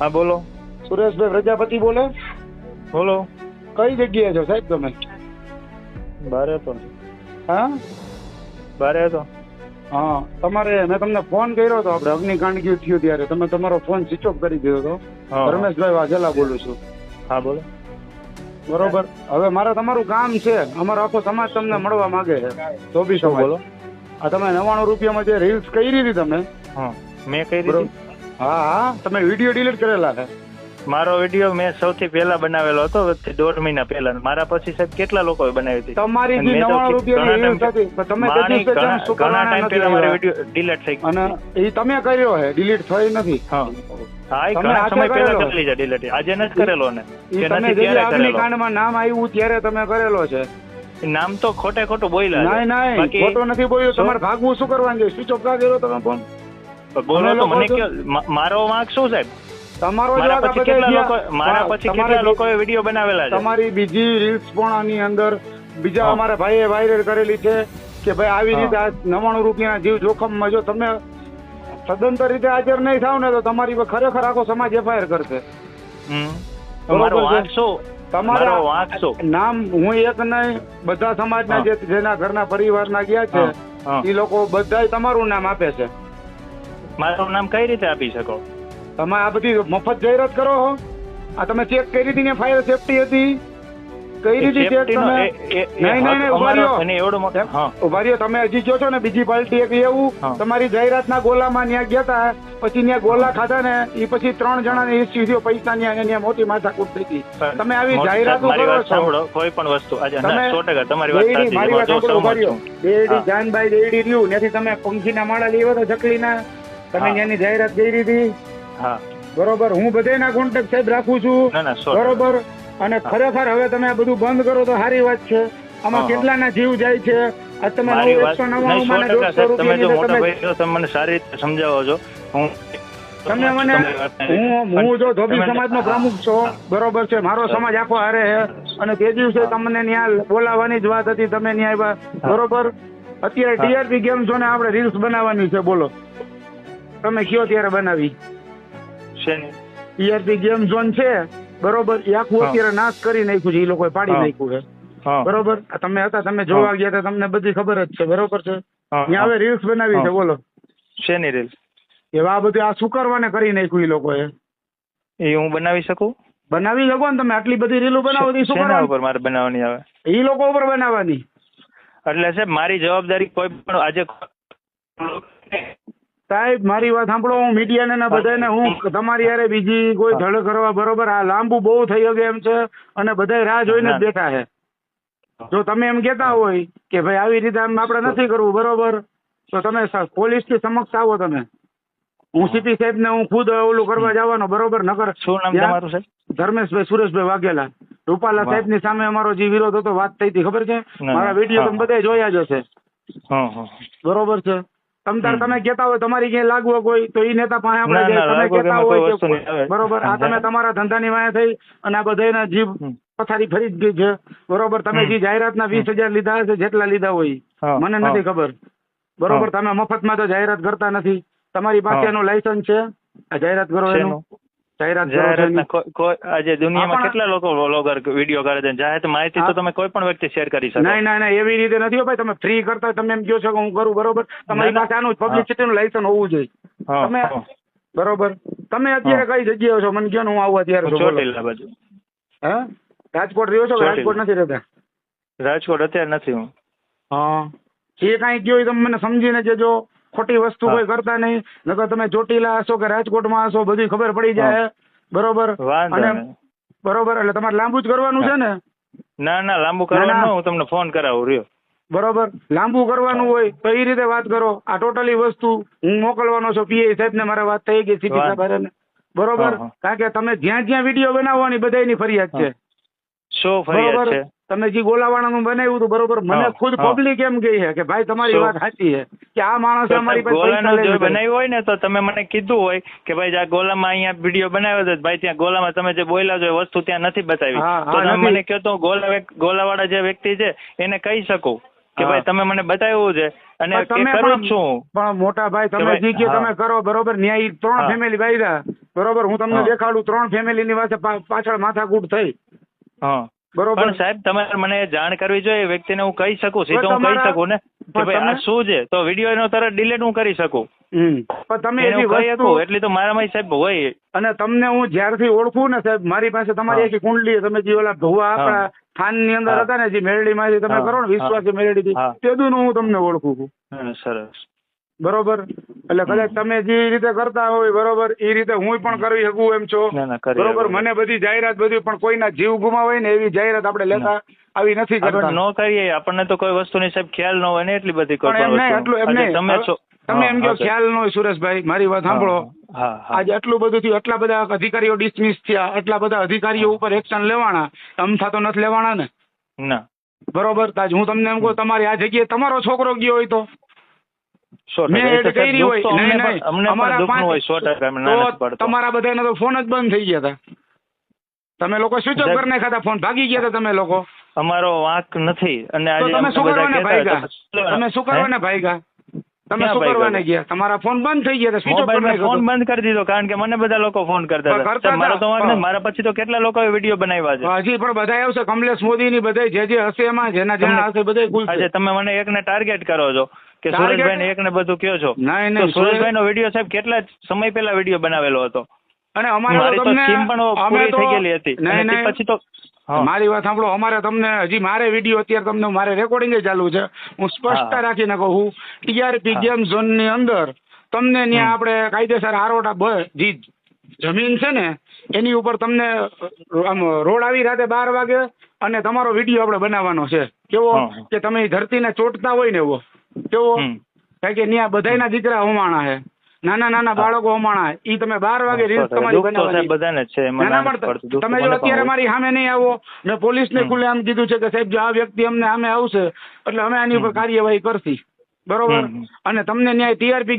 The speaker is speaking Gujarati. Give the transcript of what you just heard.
હા બોલો. સુરેશભાઈ પ્રજાપતિ બોલે? બોલો. કઈ જગ્યાએ છો સાહેબ તમે? બારે તો. હા? બારે તો. હા તમારે મેં તમને ફોન કર્યો હતો આપણે અગ્નિકાંડ ગયું થયું ત્યારે. તમે તમારો ફોન સ્વિચ ઓફ કરી દીધો હતો રમેશભાઈ વાઘેલા બોલું છું. હા બોલો. બરોબર. હવે મારે તમારું કામ છે. અમારો આખો સમાજ તમને મળવા માંગે છે. તો બી શું બોલો? આ તમે નવાણું રૂપિયામાં જે રીલ્સ કરી હતી તમે. હા મેં રીતે હા હા. તમે વીડિયો ડિલીટ કરેલા છે મારો વીડિયો મેં સૌથી પહેલા બનાવેલો હતો દોઢ મહિના પહેલા. મારા પછી સાહેબ કેટલા લોકોએ બનાવી હતી? તમારી જે મેં તો નવાણું રૂપિયાની તમે ઘણા ટાઈમ પહેલા મારો વીડિયો ડિલીટ થઈ ગયો અને એ તમે કર્યો હે ડિલીટ થઈ નથી. હા. હા એ ઘણા સમય પહેલા કરેલો? કરી છે ડિલીટ આજે નથી કરેલો ને. તમે જે અગ્નિકાંડમાં નામ આવ્યું ત્યારે તમે કરેલો છે. નામ તો ખોટે ખોટું બોલ્યા. નહીં નહીં બાકી નથી બોલ્યો. તમારે ભાગવું શું કરવાનું છે? સ્વિચ ઓફ કા કર્યો તમે ફોન બોલો તો મને કયો મારો વાંક શું સાહેબ? તમારો મારા પછી કેટલા લોકો મારા પછી કેટલા લોકોએ વીડિયો બનાવેલા છે? તમારી બીજી રીલ્સ પણ આની અંદર બીજા અમારા ભાઈએ વાયરલ કરેલી છે કે ભાઈ આવી રીતે આ નવાણું રૂપિયાના જીવ જોખમમાં જો તમે સદંતર રીતે હાજર નહીં થાવ ને તો તમારી પર ખરેખર આખો સમાજ એફઆઈઆર કરશે. હમ. તો બરોબર મારો છે. તમારા મારો નામ હું એક નહીં બધા સમાજના જે જેના ઘરના પરિવારના ગયા છે. એ લોકો બધા તમારું નામ આપે છે. મારું નામ કઈ રીતે આપી શકો? તમે આ બધી મફત જાહેરાત કરો છો આ તમે ચેક કરી હતી ને ફાયર સેફટી હતી. કઈ રીતે ચેક તમે. નહીં, નહીં, ઉભારીઓ નહીં, ઊભા અમારો રહ્યો. અને એવડો મોટો હા. ઊભા તમે હજી જો છો ને? બીજી પાર્ટી એક એવું. તમારી જાહેરાતના ગોલામાં ન્યા ગયા હતા પછી ન્યા ગોલા ખાધા ને એ પછી ત્રણ જણાને ઇસ્યુ થયો પૈસા ને મોટી માથાકૂટ થઈ ગઈ. તમે આવી જાહેરાત કરો છો. કોઈ પણ વસ્તુ. આજે તમે ના, સો ટકા તમારી વાત સાચી છે. મારી વાત હું સાંભળો, ઊભા સહમત રહ્યો. છું. દેડી જાનભાઈ દેડી રહ્યું. ત્યાંથી તમે પંખીના માળા લેવા તો ચકલીના તમે. ત્યાંની જાહેરાત કરી હતી હા. બરોબર. હું બધાના કોન્ટેક્ટ સાહેબ રાખું છું. બરોબર. અને ખરેખર હવે તમે આ બધું બંધ કરો તો સારી વાત છે. આમાં. કેટલાના જીવ જાય છે? આ તમે તમે જો મોટા ભાઈ તમે મને સારી રીતે સમજાવો છો. હું તમે મને હું હું જો ધોબી તમે- સમાજનો પ્રમુખ છો બરોબર છે મારો સમાજ આખો હારે છે. અને તે દિવસે તમને ન્યાય બોલાવવાની જ વાત હતી તમે ન્યાય બરોબર? અત્યારે. ટીઆરપી ગેમ ને આપણે રીલ્સ બનાવવાની છે બોલો. તમે કયો ત્યારે બનાવી? શેની? ગેમ ઝોન છે બરોબર? એ આખું અત્યારે નાશ કરી નાખ્યું છે એ લોકોએ પાડી નાખ્યું છે. બરોબર? તમે હતા તમે જોવા ગયા હતા તમને બધી ખબર જ છે બરોબર છે? ત્યાં હવે રીલ્સ બનાવી છે બોલો. શેની રીલ્સ એવા આ બધું આ શું કરવાને કરી નાખ્યું એ લોકોએ. એ હું બનાવી શકું? બનાવી શકો ને તમે આટલી બધી રીલો બનાવો તો શું કરવા ઉપર મારે બનાવવાની આવે? એ લોકો ઉપર બનાવવાની. એટલે સાહેબ મારી જવાબદારી કોઈ પણ આજે સાહેબ મારી વાત સાંભળો હું મીડિયાને ને બધાને હું. તમારી યારે બીજી કોઈ ધડ કરવા બરોબર આ લાંબુ બહુ થઈ શકે એમ છે અને બધા રાહ જોઈને જ બેઠા છે. જો તમે એમ કહેતા હોય કે ભાઈ આવી રીતે આમ આપણે નથી કરવું બરોબર તો તમે પોલીસથી સમક્ષ આવો તમે. હું સીપી સાહેબ ને હું ખુદ ઓલું કરવા જવાનો બરોબર નગર શું નામ તમારું સાહેબ? ધર્મેશભાઈ સુરેશભાઈ વાઘેલા. રૂપાલા સાહેબની સામે અમારો જે વિરોધ હતો વાત થઈ હતી ખબર છે? મારા વીડિયો. તમે બધા જોયા જ હશે. બરોબર છે. તમ તાર હમ. તમે કેતા હોય તમારી ક્યાંય લાગવો કોઈ તો એ નેતા પાસે આપણે ના. ના, તમે કોઈ હોય કે બરોબર આ તમે તમારા ધંધાની વાયા થઈ અને આ બધાના જીભ પથારી ફરી જ ગઈ છે. બરોબર તમે જે જે જાહેરાતના વીસ હજાર લીધા હશે જેટલા લીધા હોય મને નથી ખબર. બરોબર તમે મફતમાં તો જાહેરાત કરતા નથી. તમારી પાસે. એનું લાયસન્સ છે? આ જાહેરાત કરો એનું. જાહેરાત આજે દુનિયામાં કેટલા લોકો વ્લોગર વીડિયો કરે છે? જાહેર માહિતી તો તમે કોઈ પણ વ્યક્તિ શેર કરી શકો. નહીં નહીં એવી રીતે નથી ભાઈ. તમે ફ્રી કરતા તમે એમ કહો છો કે હું કરું બરોબર? તમારી. પાસે આનું પબ્લિસિટીનું લાયસન્સ હોવું જોઈએ. તમે બરોબર? તમે અત્યારે કઈ જગ્યાએ છો? મને કહો હું આવું અત્યારે ચોટીલા બાજુ. હે? રાજકોટ રહ્યો છો રાજકોટ નથી રહેતા? રાજકોટ અત્યારે નથી હું. હા. જે કાંઈ કયો તમે મને સમજીને કહેજો. ખોટી વસ્તુ કોઈ કરતા નહીં. નકર તમે ચોટીલા હશો કે રાજકોટમાં હશો બધી ખબર પડી જાય. બરોબર? અને બરોબર એટલે તમારે લાંબુ જ કરવાનું છે ને? ના ના લાંબુ. કરવાનું હું તમને ફોન કરાવું રહ્યો. બરોબર? લાંબુ કરવાનું હોય તો એ રીતે વાત કરો. આ ટોટલી વસ્તુ હું મોકલવાનો છું પીઆઈ સાહેબ ને મારા વાત થઈ ગઈ સીપી. સાહેબ. બરોબર. કારણ કે તમે જ્યાં જ્યાં વીડિયો બનાવવાની બધાની ફરિયાદ છે. શો ફરિયાદ છે? તમે જે ગોલાવાળાનું બનાવ્યું હતું બરોબર મને ખુદ. પબ્લિક એમ કહી છે કે ભાઈ તમારી? વાત સાચી છે કે આ માણસ અમારી પાસે ગોલાનું જો બનાવ્યું હોય ને તો તમે મને કીધું હોય કે ભાઈ આ ગોલામાં અહીંયા વીડિયો બનાવ્યો હતો ભાઈ ત્યાં ગોલામાં તમે જે બોલ્યા છો એ વસ્તુ ત્યાં નથી બતાવી. તો તમે મને કહો તો ગોલા ગોલાવાળા જે વ્યક્તિ છે એને કહી શકું કે ભાઈ તમે મને બતાવ્યું છે અને તમે કરું છું. પણ મોટા ભાઈ તમે જી કે તમે કરો બરોબર ન્યાય ત્રણ ફેમિલી બાયરા બરોબર હું તમને દેખાડું ત્રણ ફેમિલી ની પાસે પાછળ માથાકૂટ થઈ. હા. બરોબર. પણ સાહેબ તમારે મને જાણ કરવી જોઈએ વ્યક્તિને હું કહી શકું સીધો હું કહી શકું ને કે ભાઈ આ શું છે? તો વીડિયો એનો તરત ડિલીટ હું કરી શકું. પણ તમે એવી વસ્તુ એટલી તો મારામાં સાહેબ હોય. અને તમને હું જ્યારથી ઓળખું ને સાહેબ મારી પાસે તમારી એક કુંડલી તમે જે ઓલા ભવા આપણા ખાનની અંદર હતા ને જે મેળડી માંથી તમે કરો ને વિશ્વાસ મેળડી. થી તેદું હું તમને ઓળખું છું. સરસ. બરોબર? એટલે કદાચ તમે જે રીતે કરતા હોય બરોબર એ રીતે હું પણ કરી શકું એમ છો. બરોબર? મને બધી જાહેરાત બધી પણ કોઈના જીવ ગુમાવાય ને એવી જાહેરાત આપણે લેતા આવી નથી કરતા ન કરીએ આપણને તો કોઈ વસ્તુની સાહેબ ખ્યાલ ન હોય ને એટલી બધી. એટલું એમ નહીં તમે એમ કહો ખ્યાલ ન હોય સુરેશભાઈ મારી વાત સાંભળો. આજે આટલું બધું થયું આટલા બધા અધિકારીઓ ડિસમિસ થયા આટલા બધા અધિકારીઓ ઉપર એક્શન લેવાના. અમથા તો નથી લેવાના ને? ના. બરોબર? તાજ હું તમને એમ કહું તમારી આ જગ્યાએ તમારો છોકરો ગયો હોય તો? તમારા બધાના તો ફોન જ બંધ થઈ ગયા હતા. તમે લોકો સ્વિચ ઓફ કરી નાખ્યા ફોન ભાગી ગયા હતા તમે લોકો. અમારો વાંક નથી. અને આજે તમે શું કરવાને ભાઈગા તમે શું? કરવાને ભાઈગા તમે શું કરવાને ગયા? તમારા ફોન બંધ થઈ ગયા સ્વિચ ઓફ કરી ફોન બંધ કરી દીધો કારણ કે મને બધા લોકો ફોન કરતા હતા. મારો તો વાંક મારા પછી તો કેટલા લોકોએ વીડિયો બનાવ્યા છે? હજી પણ બધા આવશે. કમલેશ મોદી ની બધા જે જે હશે એમાં જેના જેના હશે બધા ખુલશે. આજે તમે મને એકને ટાર્ગેટ કરો છો. કે સુરેશભાઈ એક ને બધું કયો છો? નહીં તો નહીં સુરેશભાઈ નો વીડિયો સાહેબ કેટલા સમય પહેલા વીડિયો બનાવેલો હતો? અને અમારે તમને પણ અમે તો થઈ ગયેલી હતી. નહીં નહીં. પછી તો મારી વાત સાંભળો અમારે તમને હજી મારે વીડિયો અત્યારે તમને મારે રેકોર્ડિંગ ચાલુ છે. હું સ્પષ્ટતા રાખીને કહું ટીઆરપી ગેમ ઝોનની અંદર તમને ત્યાં. આપણે કાયદેસર આરોટા જે જમીન છે ને એની ઉપર તમને આમ રોડ આવી રાતે બાર વાગે અને તમારો વીડિયો આપણે બનાવવાનો છે. કેવો કે તમે ધરતીને ચોટતા હોય ને એવો. કેવો. કારણ કે ત્યાં બધાયના દીકરા હોમાણા હે નાના નાના બાળકો હોમાણા ઈ તમે બાર વાગે રીલ્સ તમારી બનાવવાની. બધાને તમે જો અત્યારે. મારી સામે નહીં આવો. મેં પોલીસ ને ખુલ્લે આમ કીધું છે કે સાહેબ જો આ વ્યક્તિ અમને સામે આવશે એટલે અમે આની ઉપર કાર્યવાહી કરશી. બરોબર? અને તમને ન્યાય ટીઆરપી